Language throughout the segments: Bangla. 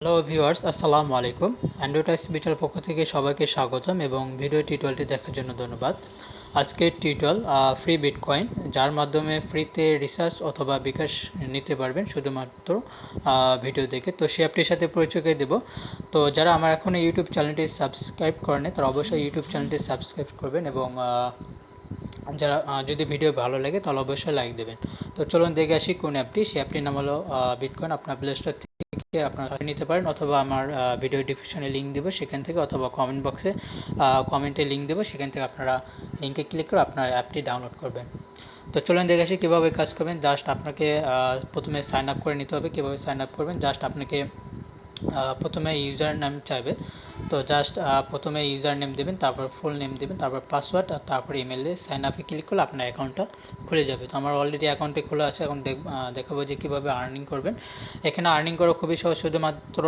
হ্যালো ভিউয়ার্স, আসসালামু আলাইকুম। অ্যান্ড্রয়েড বিটার পক্ষ থেকে সবাইকে স্বাগতম এবং ভিডিও টিউটোরিয়ালটি দেখার জন্য ধন্যবাদ। আজকের টিউটোরিয়াল ফ্রি বিটকয়েন যার মাধ্যমে ফ্রিতে রিসার্চ অথবা বিকাশ নিতে পারবেন শুধুমাত্র ভিডিও দেখে। তো সে অ্যাপটির সাথে পরিচয় দেবো। তো যারা আমার এখন ইউটিউব চ্যানেলটি সাবস্ক্রাইব করেনি তারা অবশ্যই ইউটিউব চ্যানেলটি সাবস্ক্রাইব করবেন এবং যারা যদি ভিডিও ভালো লাগে তাহলে অবশ্যই লাইক দেবেন। তো চলুন দেখে আসি কোন অ্যাপটি সেই অ্যাপটির নাম হলো বিটকয়েন আপনার প্লে স্টোর আপনারা নিতে পারেন অথবা আমার ভিডিও ডিসক্রিপশনে লিঙ্ক দেবো সেখান থেকে অথবা কমেন্ট বক্সে কমেন্টে লিঙ্ক দেবো, সেখান থেকে আপনারা লিঙ্কে ক্লিক করে আপনার অ্যাপটি ডাউনলোড করবেন। তো চলুন দেখে আসি কীভাবে কাজ করবেন। জাস্ট আপনাকে প্রথমে সাইন আপ করে নিতে হবে। কীভাবে সাইন আপ করবেন? জাস্ট আপনাকে প্রথমে ইউজার নেম চাইবে। তো জাস্ট প্রথমে ইউজার নেম দেবেন, তারপর ফুল নেম দেবেন, তারপর পাসওয়ার্ড আর তারপর ইমেলে সাইন আপে ক্লিক করলে আপনার অ্যাকাউন্টটা খুলে যাবে। তো আমার অলরেডি অ্যাকাউন্টে খোলা আছে, এখন দেখাবো যে কীভাবে আর্নিং করবেন। এখানে আর্নিং করা খুবই সহজ, শুধুমাত্র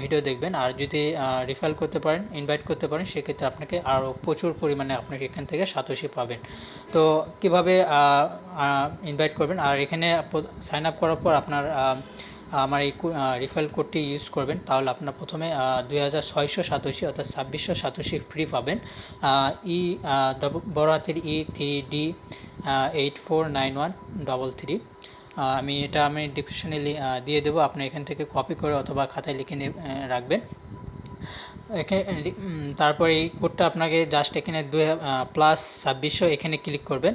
ভিডিও দেখবেন। আর যদি রিফাইল করতে পারেন ইনভাইট করতে পারেন, সেক্ষেত্রে আপনাকে আরও প্রচুর পরিমাণে আপনাকে এখান থেকে সাতোশি পাবেন। তো কীভাবে ইনভাইট করবেন? আর এখানে সাইন আপ করার পর আপনার আমার এই রিফাইল কোডটি ইউজ করবেন, তাহলে আপনার প্রথমে দুই হাজার ছয়শো সাতাশি অর্থাৎ ছাব্বিশশো সাতাশি ফ্রি পাবেন। ই বড় হাতের E three D eight four nine one double three আমি এটা আমি ডিসক্রিপশনে দিয়ে দেবো, আপনি এখান থেকে কপি করে অথবা খাতায় লিখে রাখবেন। এখানে তারপর এই কোডটা আপনাকে জাস্ট এখানে দু হাজার প্লাস ছাব্বিশশো এখানে ক্লিক করবেন।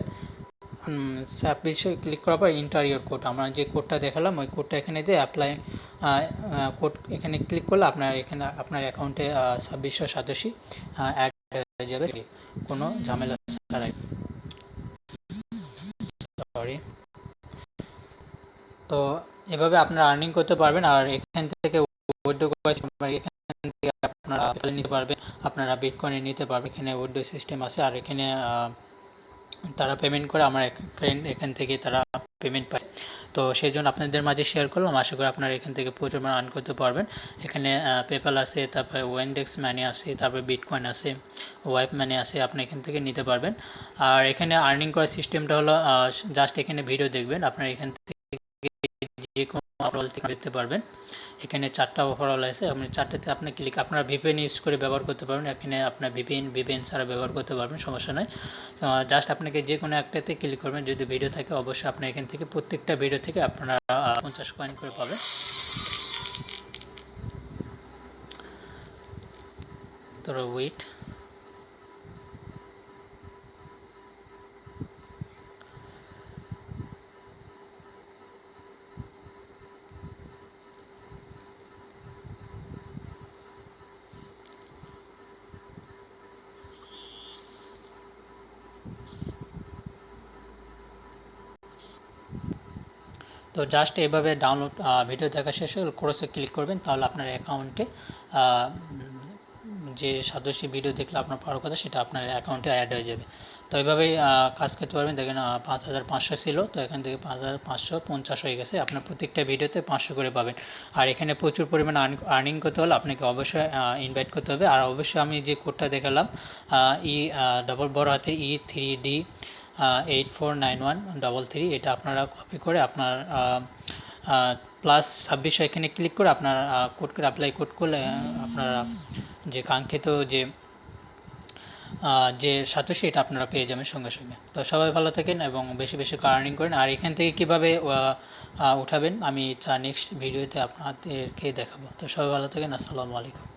ছাব্বিশে ক্লিক করার পর ইন্টার ইয়োর কোড আমরা যে কোডটা দেখালাম, ওই কোডটা এখানে দিয়ে অ্যাপ্লাই কোড এখানে ক্লিক করলে আপনার এখানে, আপনার অ্যাকাউন্টে ছাব্বিশশো সাতাশি অ্যাড হয়ে যাবে। কোনো ঝামেলা ছাড়াই সরি তো এভাবে আপনারা আর্নিং করতে পারবেন, আর এখান থেকে এখান থেকে আপনারা নিতে পারবেন, আপনারা বিটকয়েন নিতে পারবেন, এখানে উইড্রো সিস্টেম আছে, আর এখানে তারা পেমেন্ট করে আমার এক ফ্রেন্ড এখান থেকে তারা পেমেন্ট পায়। তো সেই জন্য আপনাদের মাঝে শেয়ার করলাম। আশা করি আপনারা এখান থেকে প্রচুর আর্ন করতে পারবেন। এখানে পেপাল আছে, তারপরে ওয়েন্ডেক্স মানি আছে, তারপরে বিটকয়েন আছে ওয়াইপ মানি আছে, আপনি এখান থেকে নিতে পারবেন। আর এখানে আর্নিং করার সিস্টেমটা হলো জাস্ট এখানে ভিডিও দেখবেন। আপনারা এখান থেকে অফারল থেকে দেখতে পারবেন। এখানে চারটা অফারল আছে। আপনি চারটাতে আপনি ক্লিক আপনারা ভিপিএন ইউজ করে ব্যবহার করতে পারবেন। এখানে আপনার ভিপিএন ভিপিএন ছাড়া ব্যবহার করতে পারবেন, সমস্যা নয় জাস্ট আপনাকে যে কোনো একটাতে ক্লিক করবেন। যদি ভিডিও থাকে, অবশ্যই আপনি এখান থেকে প্রত্যেকটা ভিডিও থেকে আপনারা পঞ্চাশ কয়েন করে পাবেন। তো ওয়েট তো জাস্ট এভাবে ডাউনলোড ভিডিও দেখা শেষে ক্রসে ক্লিক করবেন, তাহলে আপনার অ্যাকাউন্টে যে সদস্য ভিডিও দেখলে আপনার পাওয়ার কথা, সেটা আপনার অ্যাকাউন্টে অ্যাড হয়ে যাবে। তো এইভাবেই কাজ করতে পারবেন। দেখেন পাঁচ হাজার পাঁচশো ছিল, তো এখান থেকে পাঁচ হাজার পাঁচশো পঞ্চাশ হয়ে গেছে। আপনার প্রত্যেকটা ভিডিওতে পাঁচশো করে পাবেন। আর এখানে প্রচুর পরিমাণে আর্নিং করতে হলে আপনাকে অবশ্যই ইনভাইট করতে হবে। আর অবশ্যই আমি যে কোডটা দেখালাম ই ডবল বড় হাতে E three D eight four nine one double three এটা আপনারা কপি করে আপনার প্লাস ছাব্বিশশো এখানে ক্লিক করে আপনার কোড করে অ্যাপ্লাই কোড করলে আপনারা যে কাঙ্ক্ষিত যে যে সাতোশি এটা আপনারা পেয়ে যাবেন সঙ্গে সঙ্গে। তো সবাই ভালো থাকেন এবং বেশি বেশি আর্নিং করেন। আর এখান থেকে কীভাবে উঠাবেন আমি তা নেক্সট ভিডিওতে আপনাদেরকে দেখাবো। তো সবাই ভালো থাকেন, আসসালামু আলাইকুম।